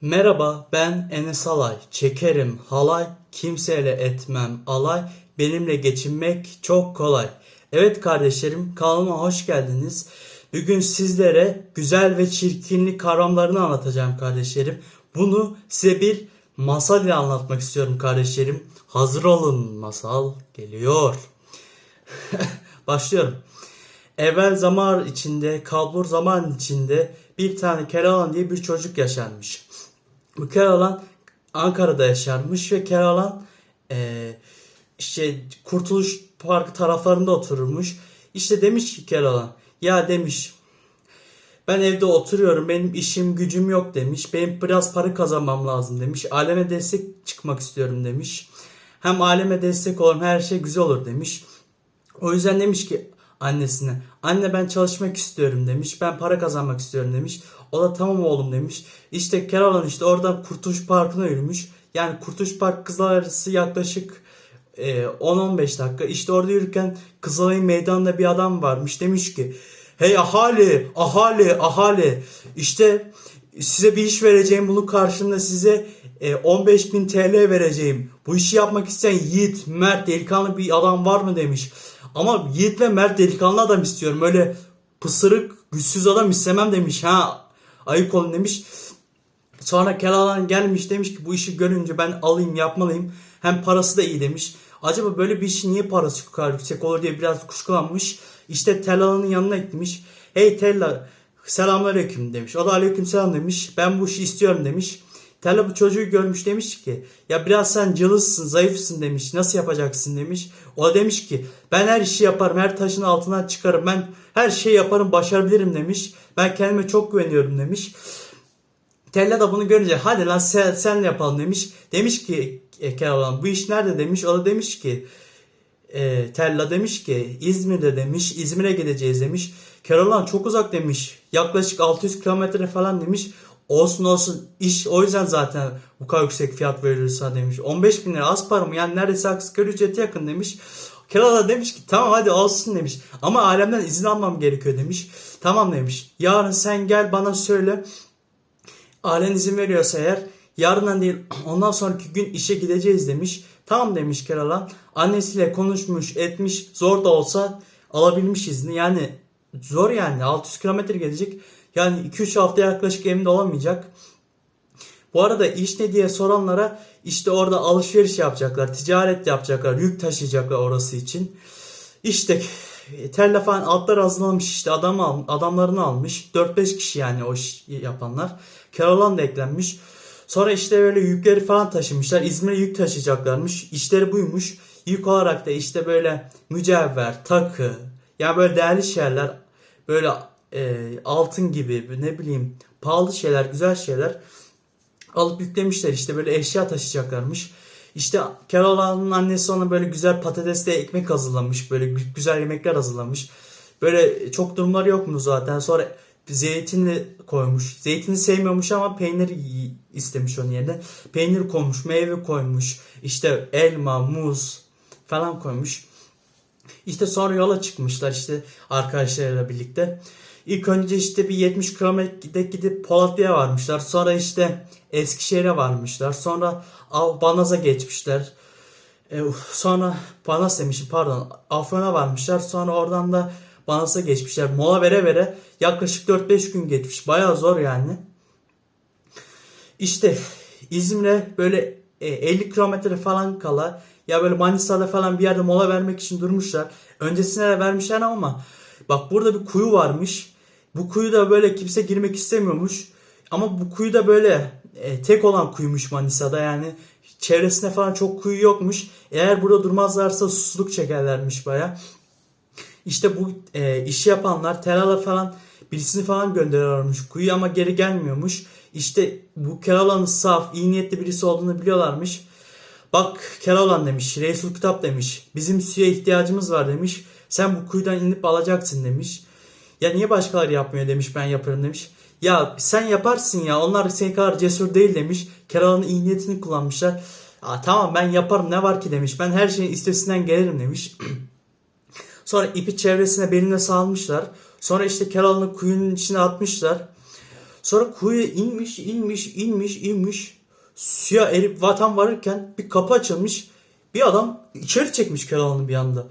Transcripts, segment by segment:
Merhaba ben Enes Alay. Çekerim halay, kimseyle etmem alay. Benimle geçinmek çok kolay. Evet kardeşlerim kanalıma hoş geldiniz. Bugün sizlere güzel ve çirkinlik kavramlarını anlatacağım kardeşlerim. Bunu size bir masal ile anlatmak istiyorum kardeşlerim. Hazır olun masal geliyor. Başlıyorum. Evvel zaman içinde, kalbur zaman içinde bir tane Keloğlan diye bir çocuk yaşarmış. Bu Keloğlan Ankara'da yaşarmış ve Keloğlan eee işte Kurtuluş Parkı taraflarında otururmuş. İşte demiş ki Keloğlan ya demiş ben evde oturuyorum benim işim gücüm yok demiş. Benim biraz para kazanmam lazım demiş. Aleme destek çıkmak istiyorum demiş. Hem aleme destek olurum her şey güzel olur demiş. O yüzden demiş ki annesine anne ben çalışmak istiyorum demiş. Ben para kazanmak istiyorum demiş. O da tamam oğlum demiş. İşte Keloğlan işte oradan Kurtuluş Parkı'na yürümüş. Yani Kurtuluş Park Kızılay arası yaklaşık e, 10-15 dakika. İşte orada yürürken Kızılay'ın meydanında bir adam varmış. Demiş ki hey ahali ahali ahali işte size bir iş vereceğim bunun karşılığında size e, 15.000 TL vereceğim. Bu işi yapmak isteyen yiğit, mert, delikanlı bir adam var mı demiş. Ama yiğit ve mert delikanlı adam istiyorum. Öyle pısırık, güçsüz adam istemem demiş. Ha ayık olun demiş. Sonra Keloğlan gelmiş demiş ki bu işi görünce ben alayım yapmalıyım. Hem parası da iyi demiş. Acaba böyle bir işin niye parası kadar yüksek olur diye biraz kuşkulanmış. İşte Tellala'nın yanına gitmiş. Hey Tella selamünaleyküm demiş. O da aleykümselam demiş. Ben bu işi istiyorum demiş. Tella bu çocuğu görmüş demiş ki ya biraz sen cılızsın zayıfsın demiş. Nasıl yapacaksın demiş. O demiş ki ben her işi yaparım her taşın altından çıkarım ben her şeyi yaparım başarabilirim demiş. Ben kendime çok güveniyorum demiş. Tella da bunu görünce hadi lan sen, sen de yapalım demiş. Demiş ki e, Keloğlan bu iş nerede demiş. O da demiş ki e, Tella demiş ki İzmir'de demiş. İzmir'e gideceğiz demiş. Keloğlan çok uzak demiş. Yaklaşık 600 kilometre falan demiş. Olsun olsun iş o yüzden zaten bu kadar yüksek fiyat veriyorsa demiş. 15 bin lira az para mı? Yani neredeyse asgari ücrete yakın demiş. Keloğlan demiş ki tamam hadi olsun demiş. Ama alemden izin almam gerekiyor demiş. Tamam demiş. Yarın sen gel bana söyle. Ailen izin veriyorsa eğer yarından değil ondan sonraki gün işe gideceğiz demiş. Tamam demiş Keloğlan. Annesiyle konuşmuş etmiş zor da olsa alabilmiş izni. Yani zor yani 600 kilometre gelecek. Yani 2-3 hafta yaklaşık evinde olamayacak. Bu arada iş ne diye soranlara işte orada alışveriş yapacaklar, ticaret yapacaklar, yük taşıyacaklar orası için. İşte telle falan altlar hazırlamış işte adam al, adamlarını almış. 4-5 kişi yani o iş yapanlar. Keloğlan da eklenmiş. Sonra işte böyle yükleri falan taşımışlar. İzmir'e yük taşıyacaklarmış. İşleri buymuş. Yük olarak da işte böyle mücevher, takı, yani böyle değerli şeyler, böyle e, altın gibi ne bileyim pahalı şeyler, güzel şeyler alıp yüklemişler işte böyle eşya taşıyacaklarmış. İşte Keloğlan'ın annesi ona böyle güzel patatesle ekmek hazırlamış. Böyle gü- güzel yemekler hazırlamış. Böyle çok durumları yok mu zaten. Sonra zeytinli koymuş. Zeytini sevmiyormuş ama peynir istemiş onun yerine. Peynir koymuş, meyve koymuş. İşte elma, muz falan koymuş. İşte sonra yola çıkmışlar işte arkadaşlarıyla birlikte. İlk önce işte bir 70 kilometre gidip Polatlı'ya varmışlar. Sonra işte Eskişehir'e varmışlar. Sonra Banaz'a geçmişler. E, sonra Banas demişim pardon. Afyon'a varmışlar. Sonra oradan da Banas'a geçmişler. Mola vere vere yaklaşık 4-5 gün geçmiş. Bayağı zor yani. İşte İzmir'e böyle e, 50 kilometre falan kala ya böyle Manisa'da falan bir yerde mola vermek için durmuşlar. Öncesine de vermişler ama bak burada bir kuyu varmış. Bu kuyuda böyle kimse girmek istemiyormuş. Ama bu kuyu da böyle e, tek olan kuyumuş Manisa'da yani çevresinde falan çok kuyu yokmuş. Eğer burada durmazlarsa susuzluk çekerlermiş baya. İşte bu e, işi yapanlar Terala falan birisini falan gönderiyormuş kuyuya ama geri gelmiyormuş. İşte bu Keloğlan'ın saf, iyi niyetli birisi olduğunu biliyorlarmış. Bak Keloğlan demiş, Reisul Kitap demiş. Bizim suya ihtiyacımız var demiş. Sen bu kuyudan inip alacaksın demiş. Ya niye başkaları yapmıyor demiş ben yaparım demiş. Ya sen yaparsın ya onlar senin kadar cesur değil demiş. Keloğlan'ın iyi niyetini kullanmışlar. Aa, tamam ben yaparım ne var ki demiş. Ben her şeyin üstesinden gelirim demiş. Sonra ipi çevresine beline salmışlar. Sonra işte Keloğlan'ı kuyunun içine atmışlar. Sonra kuyuya inmiş, inmiş, inmiş, inmiş. Suya erip vatan varırken bir kapı açılmış. Bir adam içeri çekmiş Keloğlan'ı bir anda.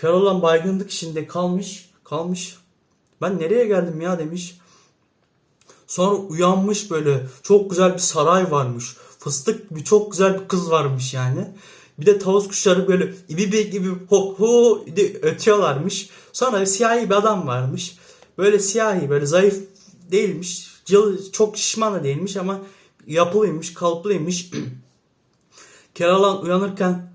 Keloğlan baygınlık içinde kalmış, kalmış. Ben nereye geldim ya demiş. Sonra uyanmış böyle çok güzel bir saray varmış. Fıstık bir çok güzel bir kız varmış yani. Bir de tavus kuşları böyle ibibi gibi hop hu diye ötüyorlarmış. Sonra siyahi bir adam varmış. Böyle siyahi böyle zayıf değilmiş. Çok şişman da değilmiş ama yapılıymış, kalıplıymış. Keloğlan uyanırken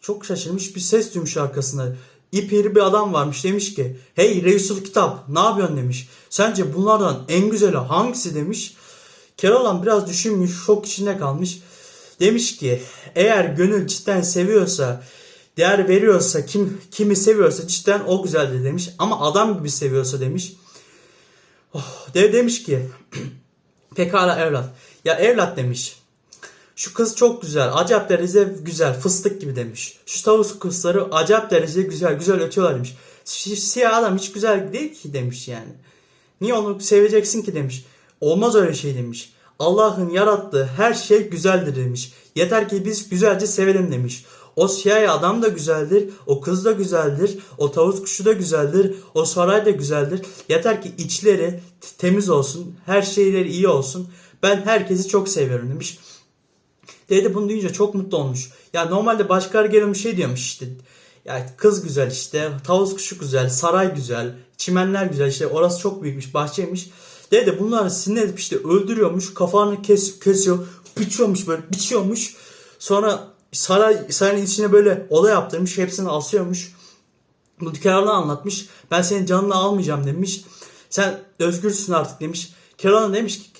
çok şaşırmış bir ses duymuş arkasında. İpiri bir adam varmış demiş ki hey Reisül Kitap ne yapıyorsun demiş. Sence bunlardan en güzeli hangisi demiş. Keloğlan biraz düşünmüş şok içinde kalmış. Demiş ki eğer gönül cidden seviyorsa değer veriyorsa kim kimi seviyorsa cidden o güzeldir demiş. Ama adam gibi seviyorsa demiş. Oh, dev demiş ki pekala evlat. Ya evlat demiş. Şu kız çok güzel. Acayip derecede güzel. Fıstık gibi demiş. Şu tavus kızları acayip derecede güzel. Güzel ötüyorlar demiş. Si- Siyah adam hiç güzel değil ki demiş yani. Niye onu seveceksin ki demiş. Olmaz öyle şey demiş. Allah'ın yarattığı her şey güzeldir demiş. Yeter ki biz güzelce sevelim demiş. O siyah adam da güzeldir, o kız da güzeldir, o tavus kuşu da güzeldir, o saray da güzeldir. Yeter ki içleri temiz olsun, her şeyleri iyi olsun. Ben herkesi çok seviyorum demiş. Dedi bunu duyunca çok mutlu olmuş. Ya normalde başka gelin bir şey diyormuş işte. Ya kız güzel işte, tavus kuşu güzel, saray güzel, çimenler güzel işte orası çok büyükmüş, bahçeymiş. Dedi bunları sinir edip işte öldürüyormuş, kafalarını kes, kesiyor, biçiyormuş böyle, biçiyormuş. Sonra saray, sarayın içine böyle oda yaptırmış, hepsini asıyormuş. Bu Keloğlan anlatmış. Ben senin canını almayacağım demiş. Sen özgürsün artık demiş. Keloğlan demiş ki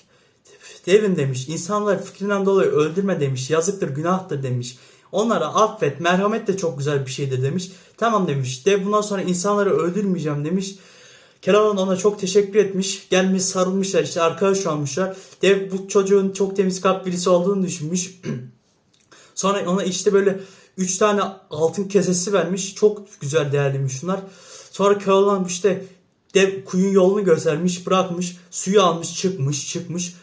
Devin demiş insanları fikrinden dolayı öldürme demiş. Yazıktır günahtır demiş. Onlara affet merhamet de çok güzel bir şeydir demiş. Tamam demiş. Dev bundan sonra insanları öldürmeyeceğim demiş. Keloğlan ona çok teşekkür etmiş. Gelmiş sarılmışlar işte arkadaş olmuşlar. Dev bu çocuğun çok temiz kalp birisi olduğunu düşünmüş. Sonra ona işte böyle 3 tane altın kesesi vermiş. Çok güzel değerliymiş şunlar. Sonra Keloğlan işte dev kuyun yolunu göstermiş, bırakmış. Suyu almış, çıkmış, çıkmış.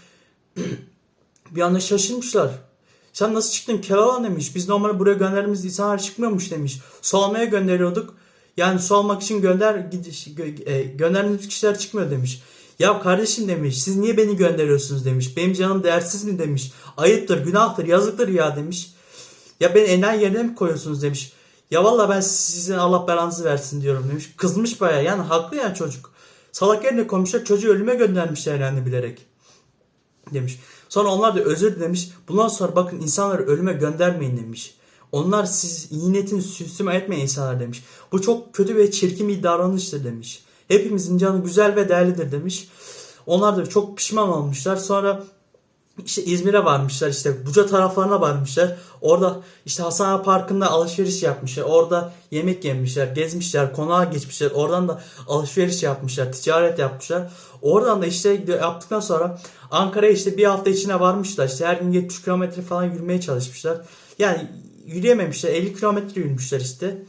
Bir anda şaşırmışlar. Sen nasıl çıktın Keloğlan demiş. Biz normalde buraya gönderdiğimiz insanlar çıkmıyormuş demiş. Su almaya gönderiyorduk. Yani su almak için gönder gidiş, gö- e, gönderdiğimiz kişiler çıkmıyor demiş. Ya kardeşim demiş siz niye beni gönderiyorsunuz demiş. Benim canım değersiz mi demiş. Ayıptır günahtır yazıktır ya demiş. Ya beni enayi yerine mi koyuyorsunuz demiş. Ya valla ben sizin Allah belanızı versin diyorum demiş. Kızmış baya yani haklı yani çocuk. Salak yerine koymuşlar çocuğu ölüme göndermişler yani bilerek demiş. Sonra onlar da özür dilemiş. Bundan sonra bakın insanları ölüme göndermeyin demiş. Onlar siz iyi niyetin süslüme etmeyin insanlar demiş. Bu çok kötü ve çirkin bir davranıştır demiş. Hepimizin canı güzel ve değerlidir demiş. Onlar da çok pişman olmuşlar. Sonra işte İzmir'e varmışlar işte Buca taraflarına varmışlar. Orada işte Hasan Parkı'nda alışveriş yapmışlar. Orada yemek yemişler, gezmişler, konağa geçmişler. Oradan da alışveriş yapmışlar, ticaret yapmışlar. Oradan da işte yaptıktan sonra Ankara'ya işte bir hafta içine varmışlar. İşte her gün 70 kilometre falan yürümeye çalışmışlar. Yani yürüyememişler. 50 kilometre yürümüşler işte.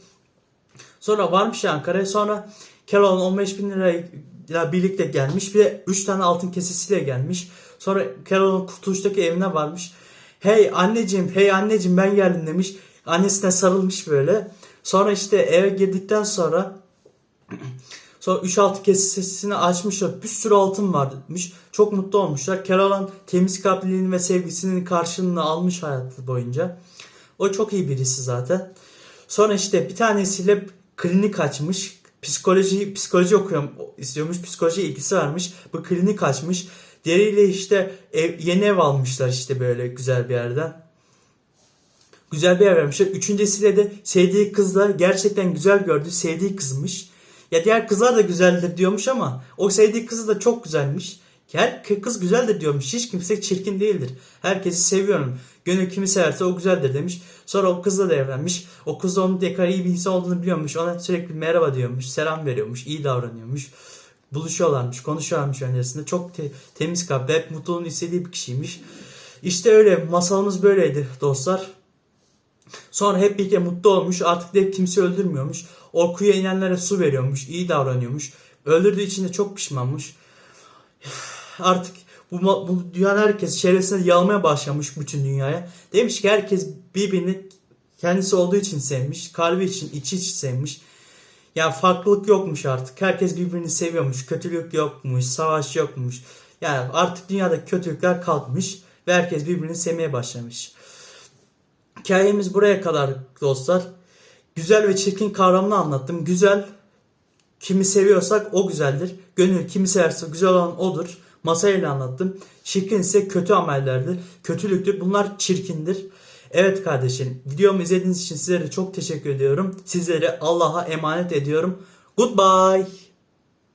Sonra varmış Ankara'ya. Sonra Keloğlan 15 bin lirayla birlikte gelmiş. De 3 tane altın kesesiyle gelmiş. Sonra Keloğlan Kurtuluş'taki evine varmış. Hey anneciğim, hey anneciğim ben geldim demiş. Annesine sarılmış böyle. Sonra işte eve girdikten sonra Sonra 3 altı kesesini açmışlar. Bir sürü altın varmış. Çok mutlu olmuşlar. Keloğlan temiz kalpliliğini ve sevgisinin karşılığını almış hayatı boyunca. O çok iyi birisi zaten. Sonra işte bir tanesiyle klinik açmış. Psikoloji psikoloji okuyorum istiyormuş. Psikoloji ilgisi varmış. Bu klinik açmış. Diğeriyle işte ev, yeni ev almışlar işte böyle güzel bir yerden. Güzel bir ev vermişler. Üçüncüsüyle de sevdiği kızla gerçekten güzel gördü. Sevdiği kızmış. Ya diğer kızlar da güzeldir diyormuş ama o sevdiği kızı da çok güzelmiş. Her kız güzeldir diyormuş. Hiç kimse çirkin değildir. Herkesi seviyorum. Gönül kimi severse o güzeldir demiş. Sonra o kızla da evlenmiş. O kız da onun ne kadar iyi bir insan olduğunu biliyormuş. Ona sürekli merhaba diyormuş. Selam veriyormuş. iyi davranıyormuş. Buluşuyorlarmış. Konuşuyorlarmış öncesinde. Çok te- temiz kalpli. Hep mutluluğunu istediği bir kişiymiş. İşte öyle. Masalımız böyleydi dostlar. Sonra hep birlikte mutlu olmuş. Artık de kimse öldürmüyormuş. O kuyuya inenlere su veriyormuş. iyi davranıyormuş. Öldürdüğü için de çok pişmanmış. Artık bu, bu dünyanın herkes çevresinde yağmaya başlamış bütün dünyaya. Demiş ki herkes birbirini kendisi olduğu için sevmiş. Kalbi için, içi için sevmiş. Yani farklılık yokmuş artık. Herkes birbirini seviyormuş. Kötülük yokmuş. Savaş yokmuş. Yani artık dünyada kötülükler kalkmış. Ve herkes birbirini sevmeye başlamış. Hikayemiz buraya kadar dostlar. Güzel ve çirkin kavramını anlattım. Güzel kimi seviyorsak o güzeldir. Gönül kimi severse güzel olan odur. Masayla anlattım. Çirkin ise kötü amellerdir. Kötülüktür. Bunlar çirkindir. Evet kardeşim videomu izlediğiniz için sizlere çok teşekkür ediyorum. Sizleri Allah'a emanet ediyorum. Goodbye.